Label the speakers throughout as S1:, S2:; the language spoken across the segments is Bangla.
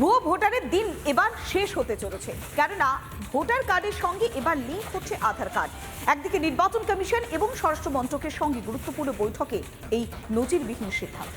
S1: ভুয়ো ভোটারের দিন এবার শেষ হতে চলেছে। কেননা ভোটার কার্ডের সঙ্গে এবার লিঙ্ক হচ্ছে আধার কার্ড। একদিকে নির্বাচন কমিশন এবং স্বরাষ্ট্র মন্ত্রকের সঙ্গে গুরুত্বপূর্ণ বৈঠকে এই নজিরবিহীন সিদ্ধান্ত।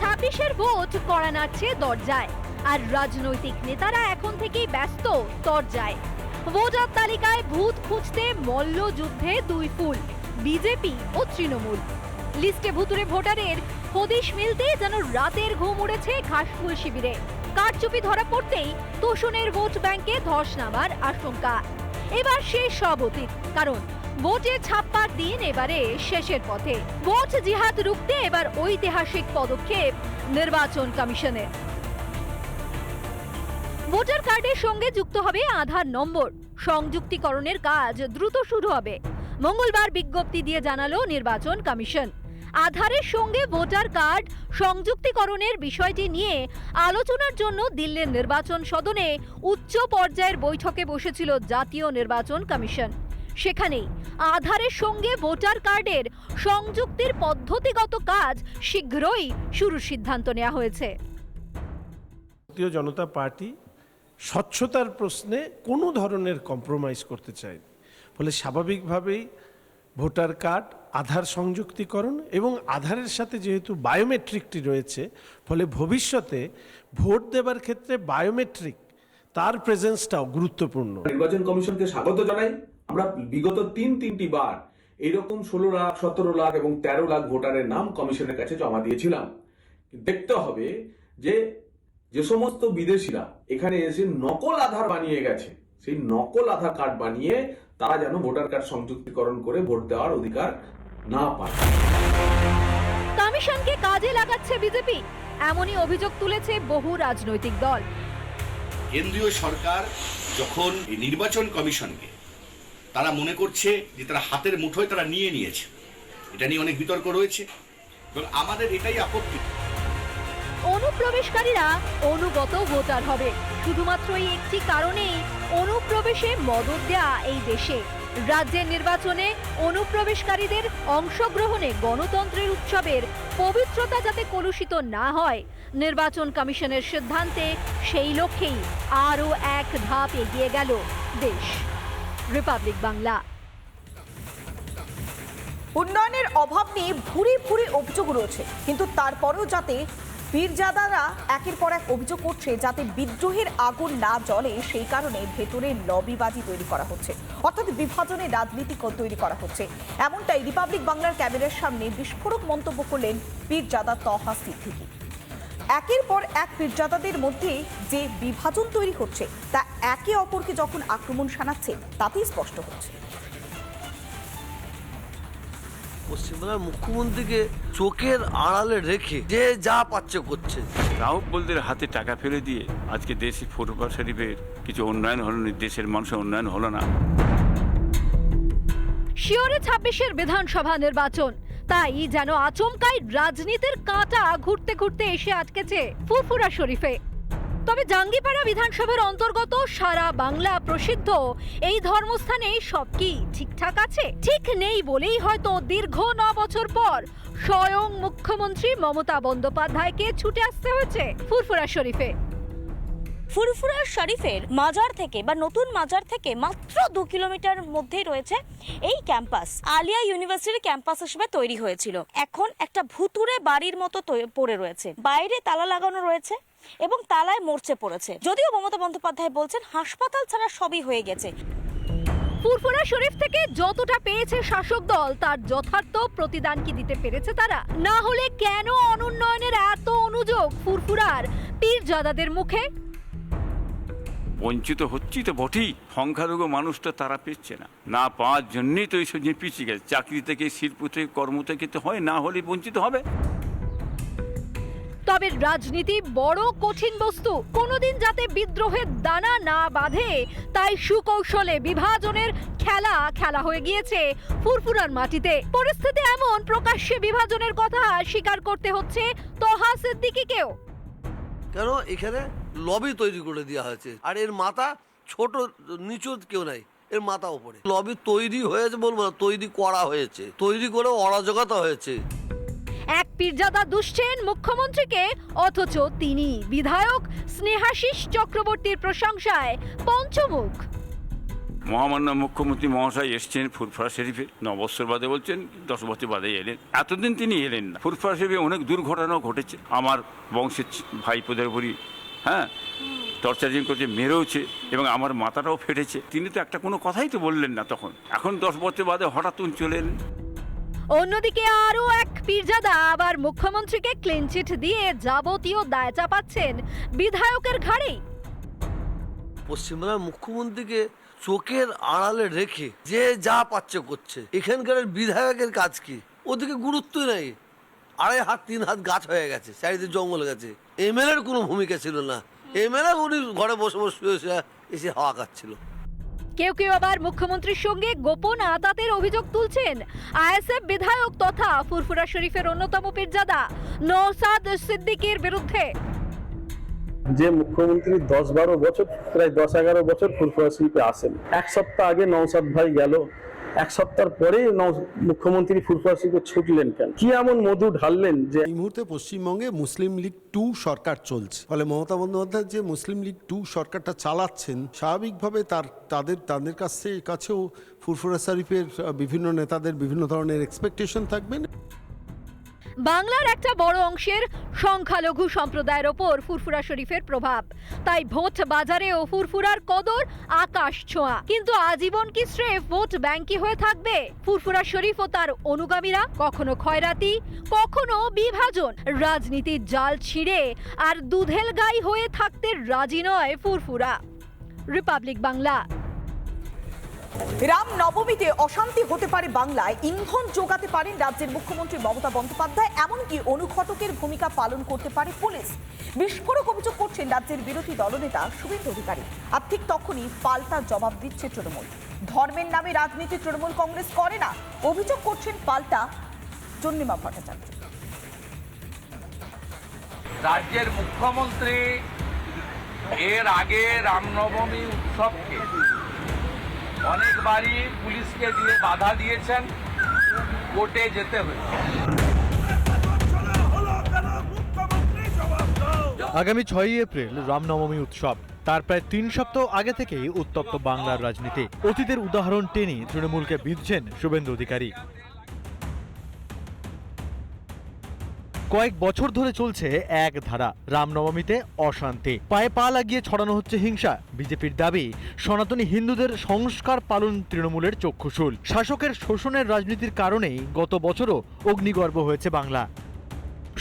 S2: ছাব্বিশের ভোট করা নাড়ছে দরজায়। আর রাজনৈতিক নেতারা এখন থেকেই ব্যস্ত দরজায়। ভোটার তালিকায় ভূত খুঁজতে মল্লযুদ্ধে দুই ফুল। বিজেপি ও তৃণমূল। লিস্টে ভুতুরে ভোটারের হদিশ মিলতে যেন রাতের ঘুম উড়েছে ঘাসফুল শিবিরে। কারচুপি ধরা পড়তেই তোষণের ভোট ব্যাংকে ধস নামার আশঙ্কা। এবার শেষ সব অতীত, কারণ ভোটে ছাপ্পার দিন এবারে শেষের পথে। ভোট জিহাদ রুখতে এবার ঐতিহাসিক পদক্ষেপ নির্বাচন কমিশনের। ভোটার কার্ডের সঙ্গে যুক্ত হবে আধার নম্বর। সংযুক্তিকরণের কাজ দ্রুত শুরু হবে। মঙ্গলবার বিজ্ঞপ্তি দিয়ে জানালো নির্বাচন কমিশন। আধারের সঙ্গে ভোটার কার্ড সংযুক্তিকরণের বিষয়টি নিয়ে আলোচনার জন্য দিল্লির নির্বাচন সদনে উচ্চ পর্যায়ের বৈঠকে বসেছিল জাতীয় নির্বাচন কমিশন। সেখানেই আধারের সঙ্গে ভোটার কার্ডের সংযুক্তির পদ্ধতিগত কাজ শীঘ্রই শুরুর সিদ্ধান্ত নেওয়া হয়েছে।
S3: জনতা পার্টি স্বচ্ছতার প্রশ্নে কোনো ধরনের কম্প্রোমাইজ করতে চায় ফলে স্বাভাবিকভাবেই ভোটার কার্ড, আধার সংযুক্তিকরণ এবং আধারের সাথে যেহেতু বায়োমেট্রিকটি রয়েছে, ফলে ভবিষ্যতে ভোট দেবার ক্ষেত্রে বায়োমেট্রিক তার প্রেজেন্সটাও গুরুত্বপূর্ণ।
S4: নির্বাচন কমিশনকে স্বাগত জানাই। আমরা বিগত তিন, তিনটি বার এইরকম ষোলো লাখ, সতেরো লাখ এবং তেরো লাখ ভোটারের নাম কমিশনের কাছে জমা দিয়েছিলাম। দেখতে হবে যে যে সমস্ত বিদেশিরা এখানে এসে নকল আধার বানিয়ে গেছে, সেই নকল আধার কার্ড বানিয়ে তারা যেন ভোটার কার্ড সংযুক্তিকরণ করে ভোট দেওয়ার অধিকার না পায়।
S2: কমিশনকে কাজে লাগাচ্ছে বিজেপি। এমনই অভিযোগ তুলেছে বহু রাজনৈতিক দল।
S5: কেন্দ্রীয় সরকার যখন নির্বাচন কমিশনকে তারা মনে করছে যে তারা হাতের মুঠোয় তারা নিয়ে নিয়েছে। এটা নিয়ে অনেক বিতর্ক রয়েছে। এবং আমাদের এটাই আপত্তি।
S2: অনুপ্রবেশকারীরা অনুগত ভোটার হবে। শুধুমাত্র এই একটি কারণেই অনুপ্রবেশে মদত দেয়া এই দেশে। রাজ্যের নির্বাচনে অনুপ্রবেশকারীদের অংশগ্রহণে গণতন্ত্রের উৎসবের পবিত্রতা যাতে কলুষিত না হয়, নির্বাচন কমিশনের সিদ্ধান্তে সেই লক্ষ্যেই আরও এক ধাপ এগিয়ে গেল দেশ। রিপাবলিক বাংলা।
S1: উন্নয়নের অভাব নিয়ে ভুরি ভুরি অভিযোগ রয়েছে, কিন্তু তারপরেও যাতে পীরজাদারা একের পর এক অভিযোগ করছে যাতে বিদ্রোহের আগুন না জ্বলে, সেই কারণে ভেতরে লবিবাজি তৈরি করা হচ্ছে। অর্থাৎ বিভাজনের রাজনীতি তৈরি করা হচ্ছে। এমনটাই রিপাবলিক বাংলার ক্যামেরার সামনে বিস্ফোরক মন্তব্য করলেন পীরজাদা তহা সিদ্দিকী। একের পর এক পীরজাদাদের মধ্যে যে বিভাজন তৈরি হচ্ছে, তা একে অপরকে যখন আক্রমণ শানাচ্ছে, তাতেই স্পষ্ট হচ্ছে।
S6: পশ্চিমবাংলার মুখ্যমন্ত্রীকে চোখের আড়ালে রেখে যে যা পাচ্ছে করছে।
S7: রাহুবলদের হাতে টাকা ফেলে দিয়ে আজকে দেশে ফটোগ্রাফ শরীফের কিছু উন্নয়ন হলো না দেশের মানুষের উন্নয়ন হলো না।
S2: শিওরে ছাব্বিশের বিধানসভা নির্বাচন। তাই যেন আচমকাই রাজনীতির কাঁটা ঘুরতে ঘুরতে এসে আটকেছে ফুরফুরা শরীফে। তবে জাঙ্গিপাড়া বিধানসভার অন্তর্গত সারা বাংলা প্রসিদ্ধ। এই ধর্মস্থানে সব কি ঠিকঠাক আছে? ঠিক নেই বলেই হয়তো দীর্ঘ ন বছর পর স্বয়ং মুখ্যমন্ত্রী মমতা বন্দ্যোপাধ্যায়কে ছুটে আসতে হয়েছে ফুরফুরা শরীফে।
S8: ফুরফুরা শরীফের মাজার থেকে বা নতুন মাজার থেকে মাত্র দু কিলোমিটার মধ্যেই রয়েছে এই ক্যাম্পাস। আলিয়া ইউনিভার্সিটির ক্যাম্পাস হিসেবে তৈরি হয়েছিল। এখন একটা ভুতুরে বাড়ির মতো পড়ে রয়েছে। বাইরে তালা লাগানো রয়েছে এবং তালায় মরচে পড়েছে। যদিও মমতা বন্দ্যোপাধ্যায় বলছেন, হাসপাতাল ছাড়া সবই হয়ে গেছে।
S2: ফুরফুরা শরীফ থেকে যতটা পেয়েছে শাসক দল, তার যথার্থ প্রতিদান কি দিতে পেরেছে তারা? না হলে কেন অনুন্নয়নের এত অনুযোগ ফুরফুরার পীরজাদাদের মুখে?
S7: বঞ্চিত হচ্ছি তো বটেই। সংখ্যালঘু মানুষটা তারা পেচ্ছে না। না পাওয়ার জন্যই তো এইসব নিয়ে পিছিয়ে গেছে। চাকরি থেকে শিল্প থেকে কর্ম থেকে তো হয় না হলে বঞ্চিত হবে।
S2: তবে রাজনীতি বড় কঠিন বস্তু। কোনোদিন যাতে বিদ্রোহের দানা না বাঁধে তাই সুকৌশলে বিভাজনের খেলা খেলা হয়ে গিয়েছে ফুরফুরার মাটিতে। পরিস্থিতি এমন প্রকাশ্যে বিভাজনের কথা স্বীকার করতে হচ্ছে তহা সিদ্দিকিকেও
S6: কেন? এখানে লবি তৈরি করে দেওয়া হয়েছে। আর এর মাথা ছোট নিচু কেউ নাই এর মাথা উপরে। লবি তৈরি হয়েছে বলব না তৈরি করা হয়েছে। তৈরি করে অরাজকতা হয়েছে।
S2: এক পীরজাদা দুষছেন মুখ্যমন্ত্রীকে অথচ তিনি বিধায়ক স্নেহাশিস চক্রবর্তীর প্রশংসায় পঞ্চমুখ।
S7: মহামান্য মুখ্যমন্ত্রী মহাশয় এসছেন ফুরফুরা শরীফে ন বছর বাদে বলছেন দশ বছর বাদে এলেন। এতদিন তিনি এলেন না। ফুরফুরা শরীফে অনেক দুর্ঘটনাও ঘটেছে। আমার বংশের ভাইপোদের উপরই হ্যাঁ টর্চারিং করছে মেরেওছে এবং আমার মাথাটাও ফেটেছে। তিনি তো একটা কোনো কথাই তো বললেন না তখন। এখন দশ বছর বাদে হঠাৎ উনি চলে এলেন।
S2: অন্যদিকে আরও এক পীরজাদা আবার মুখ্যমন্ত্রীকে ক্লিন চিট দিয়ে যাবতীয় দায় চাপাচ্ছেন বিধায়কের ঘাড়েই
S6: পশ্চিমবাংলার মুখ্যমন্ত্রীকে চোখের আড়ালে রেখে যে যা পাচ্ছে করছে এখানকার বিধায়কের কাজ কি? ওদিকে গুরুত্বই নাই। আড়াই হাত তিন হাত গাছ হয়ে গেছে চারিদিকে জঙ্গল গেছে। এমএলএর কোনো ভূমিকা ছিল না। এমএলএ উনি ঘরে বসে বসে শুয়ে এসে হাওয়া খাচ্ছিল।
S2: কেউ কেউ আবার মুখ্যমন্ত্রীর সঙ্গে গোপন আদাতের অভিযোগ তুলছেন। আইএসএফ বিধায়ক তথা ফুরফুরা শরীফের অন্যতম পীরজাদা নৌসাদ সিদ্দিকীর বিরুদ্ধে।
S9: যে মুখ্যমন্ত্রী দশ বারো বছর প্রায় দশ এগারো বছর ফুরফুরা শিল্পে আসেন। এক সপ্তাহ আগে নৌসাদ ভাই গেল এক সপ্তাহ পরে মুখ্যমন্ত্রী শিল্পে ছুটলেন কেন? কি এমন মধু ঢাললেন যে
S10: এই মুহূর্তে পশ্চিমবঙ্গে মুসলিম লীগ টু সরকার চলছে। ফলে মমতা বন্দ্যোপাধ্যায় যে মুসলিম লীগ টু সরকারটা চালাচ্ছেন, স্বাভাবিকভাবে তার, তাদের তাদের কাছে কাছেও ফুরফুরা শরীফের বিভিন্ন নেতাদের বিভিন্ন ধরনের এক্সপেকটেশন থাকবেন
S2: বাংলার একটা বড় অংশের সংখ্যালঘু সম্প্রদায়ের ওপর ফুরফুরা শরীফের প্রভাব। তাই ভোট বাজারেও ফুরফুরার কদর আকাশ ছোঁয়া। কিন্তু আজীবন কি স্রেফ ভোট ব্যাংকই হয়ে থাকবে? ফুরফুরা শরীফ ও তার অনুগামীরা কখনো খয়রাতি কখনো বিভাজন। রাজনীতির জাল ছিঁড়ে আর দুধেল গাই হয়ে থাকতে রাজি নয় ফুরফুরা। রিপাবলিক বাংলা।
S1: রাম নবমীতে অশান্তি হতে পারে বাংলায়। ইন্ধন যোগাতে পারেন রাজ্যের মুখ্যমন্ত্রী মমতা বন্দ্যোপাধ্যায়। এমনকি অনুঘটকের ভূমিকা পালন করতে পারে পুলিশ। বিস্ফোরক অভিযোগ করছেন রাজ্যের বিরোধী দলনেতা শুভেন্দু অধিকারী। আর ঠিক তখনই পাল্টা জবাব দিচ্ছে তৃণমূল। ধর্মের নামে রাজনীতি তৃণমূল কংগ্রেস করে না। অভিযোগ করছেন পাল্টা চন্দ্রিমা ভট্টাচার্য।
S11: রাজ্যের মুখ্যমন্ত্রী এর আগে রামনবমী উৎসবকে অনেকবারই পুলিশকে দিয়ে বাধা দিয়েছেন। কোর্টে যেতে
S12: আগামী ছয়ই এপ্রিল রামনবমী উৎসব। তার প্রায় তিন সপ্তাহ আগে থেকেই উত্তপ্ত বাংলার রাজনীতি। অতীতের উদাহরণ টেনে তৃণমূলকে বিঁধছেন শুভেন্দু অধিকারী। কয়েক বছর ধরে চলছে এক ধারা। রামনবমীতে অশান্তি। পায়ে পা লাগিয়ে ছড়ানো হচ্ছে হিংসা। বিজেপির দাবি, সনাতনী হিন্দুদের সংস্কার পালন তৃণমূলের চক্ষুশূল। শাসকের শোষণের রাজনীতির কারণেই গত বছরও অগ্নিগর্ভ হয়েছে বাংলা।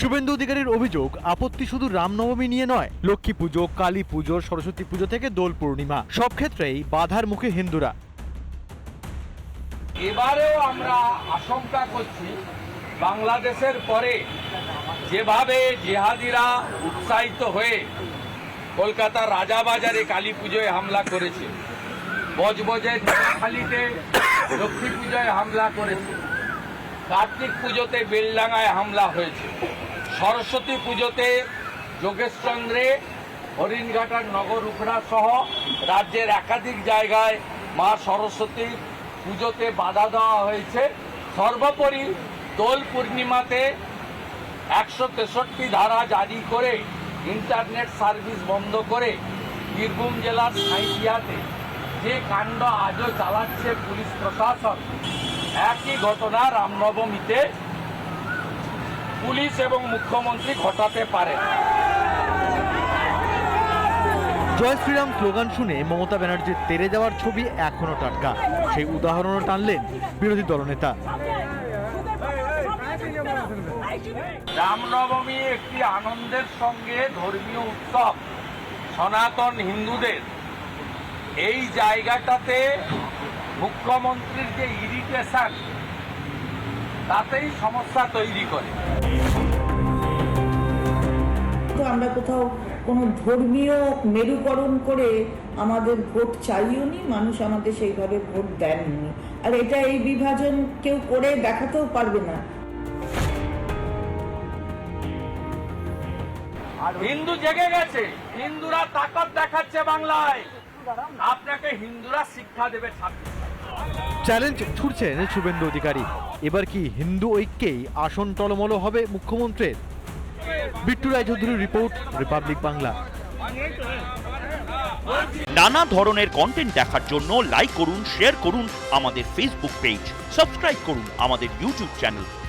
S12: শুভেন্দু অধিকারীর অভিযোগ, আপত্তি শুধু রামনবমী নিয়ে নয়, লক্ষ্মী পুজো, কালী পুজো, সরস্বতী পুজো থেকে দোল পূর্ণিমা। সব ক্ষেত্রেই বাধার মুখে হিন্দুরা।
S11: এবারেও আমরা আশঙ্কা করছি, বাংলাদেশের পরে যেভাবে জিহাদিরা উৎসাহিত হয়ে কলকাতার রাজাবাজারে কালী পুজোয় হামলা করেছে, বজবজে খালিতে লক্ষ্মী পুজোয় হামলা করেছে, কার্তিক পুজোতে বেলডাঙ্গায় হামলা হয়েছে, সরস্বতী পুজোতে যোগেশচন্দ্রে, হরিণঘাটার নগর উখড়া সহ রাজ্যের একাধিক জায়গায় মা সরস্বতীর পুজোতে বাধা দেওয়া হয়েছে। সর্বোপরি দোল পূর্ণিমাতে একশো তেষট্টি ধারা জারি করে ইন্টারনেট সার্ভিস বন্ধ করে বীরভূম জেলার সাঁইথিয়াতে যে কাণ্ড আজও চালাচ্ছে পুলিশ প্রশাসন, একই ঘটনা রামনবমীতে পুলিশ এবং মুখ্যমন্ত্রী ঘটাতে পারে।
S12: জয় শ্রীরাম স্লোগান শুনে মমতা ব্যানার্জির তেরে যাওয়ার ছবি এখনও টাটকা। সেই উদাহরণও টানলেন বিরোধী দলনেতা।
S11: রামনবমী একটি আনন্দের সঙ্গে ধর্মীয় উৎসব, সনাতন হিন্দুদের। এই জায়গাটাতে মুখ্যমন্ত্রীর যে ইরিটেশন তাতেই সমস্যা তৈরি করে।
S13: আমরা কোথাও কোনো ধর্মীয় মেরুকরণ করে আমাদের ভোট চাইও নি মানুষ আমাদের সেইভাবে ভোট দেননি। আর এটা এই বিভাজন কেউ করে দেখাতেও পারবে না।
S11: হিন্দু জেগে গেছে। হিন্দুরা তাকত দেখাচ্ছে বাংলায়। আপনাকে হিন্দুরা শিক্ষা দেবে
S12: চ্যালেঞ্জ ছুড়ছেন শুভেন্দু অধিকারী। এবার কি হিন্দু ঐক্যেই আসন টলমল হবে মুখ্যমন্ত্রীর? বিট্টু রায়চৌধুরীর রিপোর্ট রিপাবলিক বাংলা।
S14: নানা ধরনের কন্টেন্ট দেখার জন্য লাইক করুন শেয়ার করুন আমাদের ফেসবুক পেজ সাবস্ক্রাইব করুন আমাদের ইউটিউব চ্যানেল